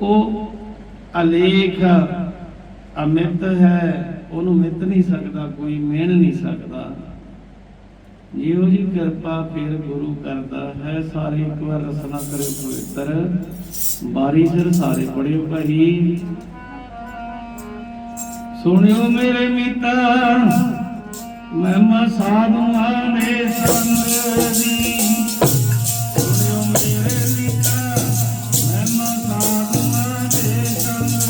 ਉਹ ਅਲੇਖ ਅਮਿਤ ਹੈ, ਉਹਨੂੰ ਮਿਟ ਨਹੀਂ ਸਕਦਾ, ਕੋਈ ਮਿਣ ਨਹੀਂ ਸਕਦਾ। ਜਿਹੋ ਜੀ ਕਿਰਪਾ ਫਿਰ ਗੁਰੂ ਕਰਦਾ ਹੈ। ਸਾਰੇ ਇੱਕ ਵਾਰ ਰਸਨਾ ਕਰੇ ਪਵਿੱਤਰ। ਬਾਰੀ ਸਿਰ ਸਾਰੇ ਪੜਿਓ ਭਾਈ। ਸੁਣਿਓ ਮੇਰੇ ਮੀਤਾ ਮਹਿਮਾ ਸਾਧੂਆਂ ਦੇ ਸੰਗ ਦੀ।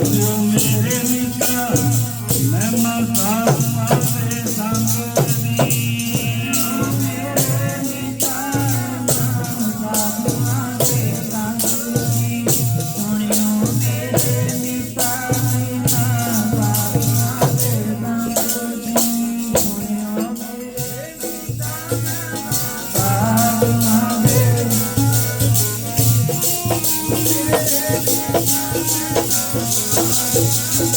मेरे निकाल Thank you.